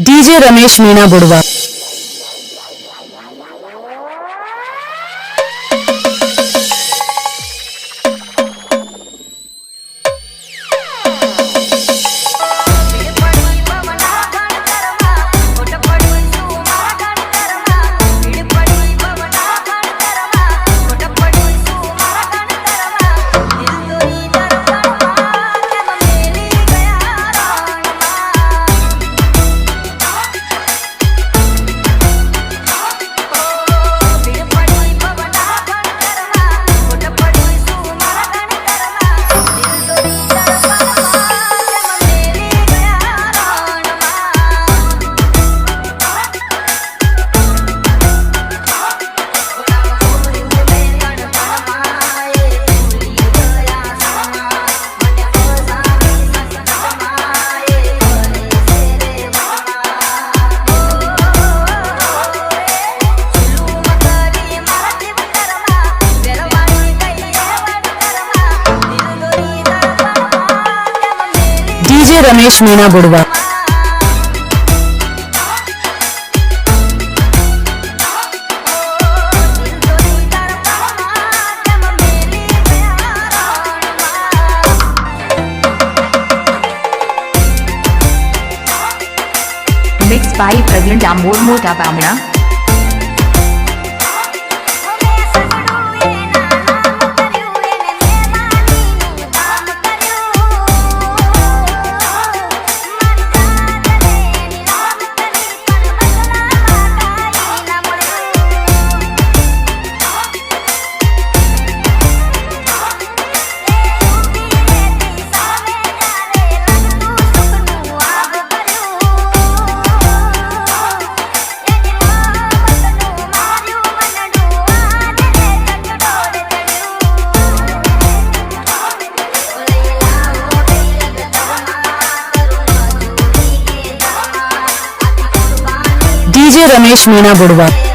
DJ Ramesh Meena Budwa DJ Ramesh Meena Budwa Mixed by Praveen Damor Mota Bamna. DJ Ramesh Meena Budwa.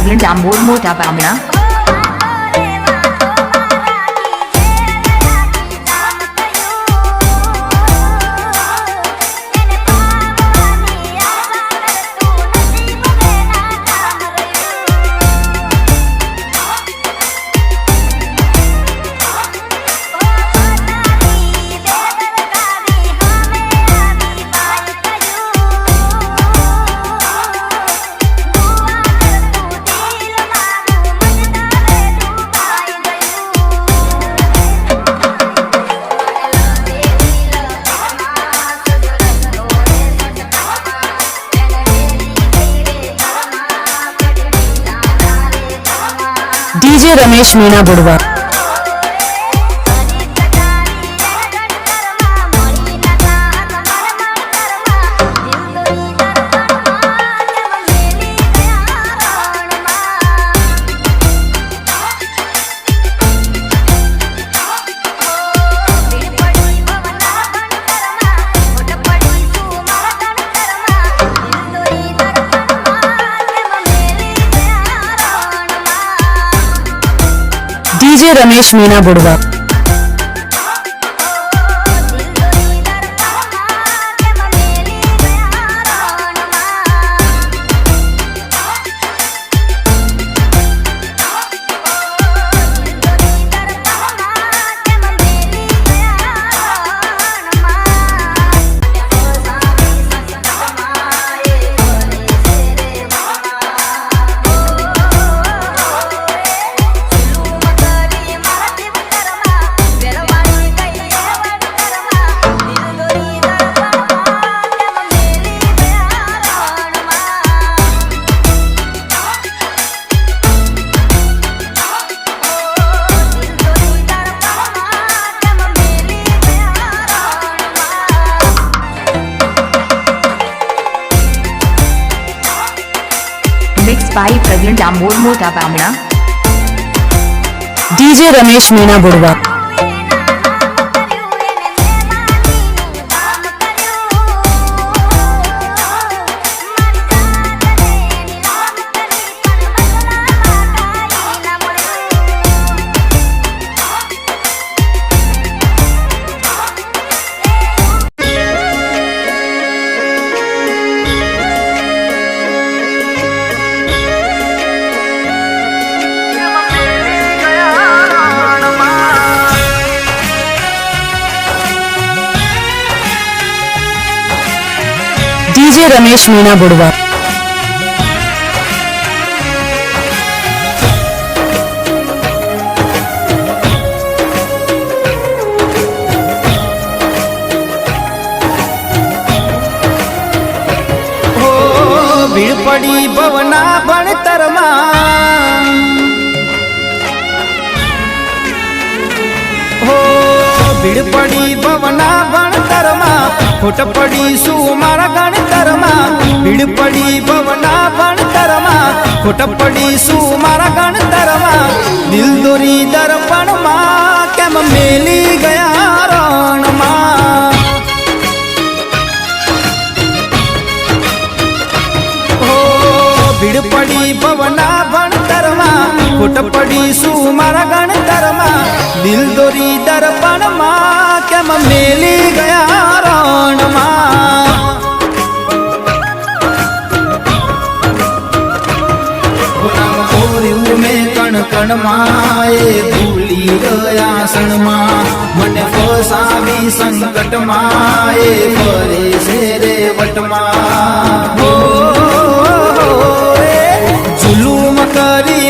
સગીર મોટ Mota Bamna Ramesh Meena Budwa DJ Ramesh Meena Budwa. By Pragnant Amor Mota Bamna. DJ Ramesh Meena Budwa DJ Ramesh Meena Bodwa. પડી ભવના ભણતરમાં. ભીડ પડી ભવના ભણતરમાં ખોટ પડી શું મારા ગણતરમાં ભીડ પડી ભવના ભણતરમાં ખોટ પડી શું મારા ગણતરમાં દિલ દોરી દર્પણમાં કેમ મેલી ગયા રણમાં? ભીડ પડી ભવના ભણતરમાં ખોટ પડી શું મારા ગણતરમાં દિલ દોરી દર્પણમાં કેમ મેલી ગયા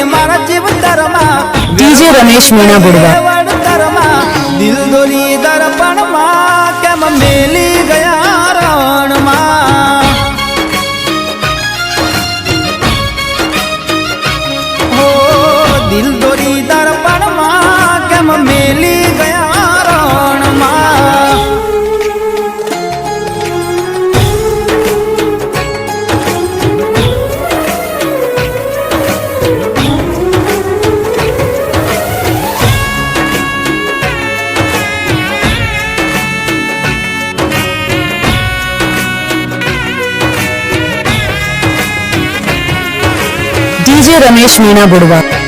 કરી જીવન જીવતરમાં ડીજે રમેશ મીણા બોડવા. દિલ દોરી દર્પણમાં કેમ મેલી ગયા? રમેશ મીણા બુડવા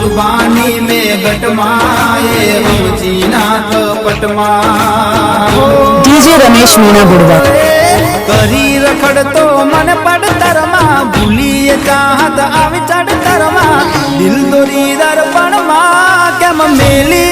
કુરબાની મેં ગટમાં એ હમજીના કપટમાં ડીજે રમેશ મીણા બુડવા કરી રખડતો મન પડતરમાં ભૂલી ચાહત આવી ચડતરમાં દિલ દોરી દર્પણમાં કેમ મેલી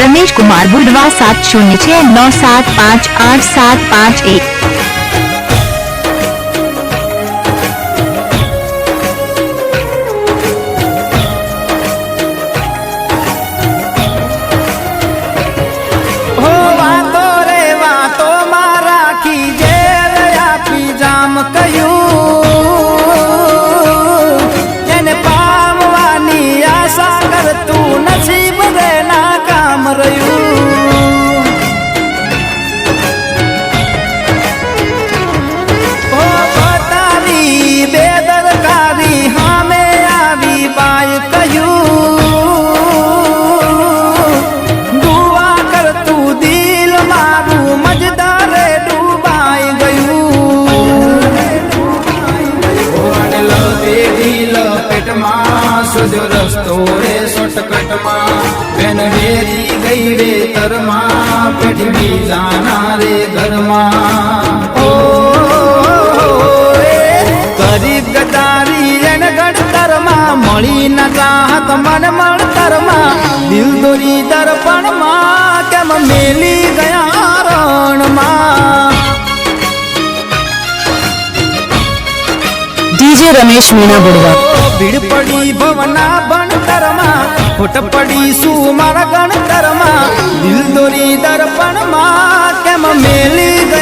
રમેશ કુમાર બુડવા સાત શૂન્ય છે નવ સાત પાંચ આઠ સાત પાંચ એક હવે શોર્ટકટમાં બેન ડેરી ગઈ રે તરમાં પેઢી બીજાના રે ઘરમાં. ઓ ગરીબ ગદારી એને ગણતરમાં મળી ન ચાહત મન મળતરમાં દિલ દોરી દર્પણમાં કેમ મેલી ગયા રણમાં? ડીજે રમેશ મીણા બોડવા. ભીડ પડી ભવના ભણતરમાં ખોટ પડી શું મારા ગણતરમાં દિલ દોરી દર્પણમાં કેમ મેલી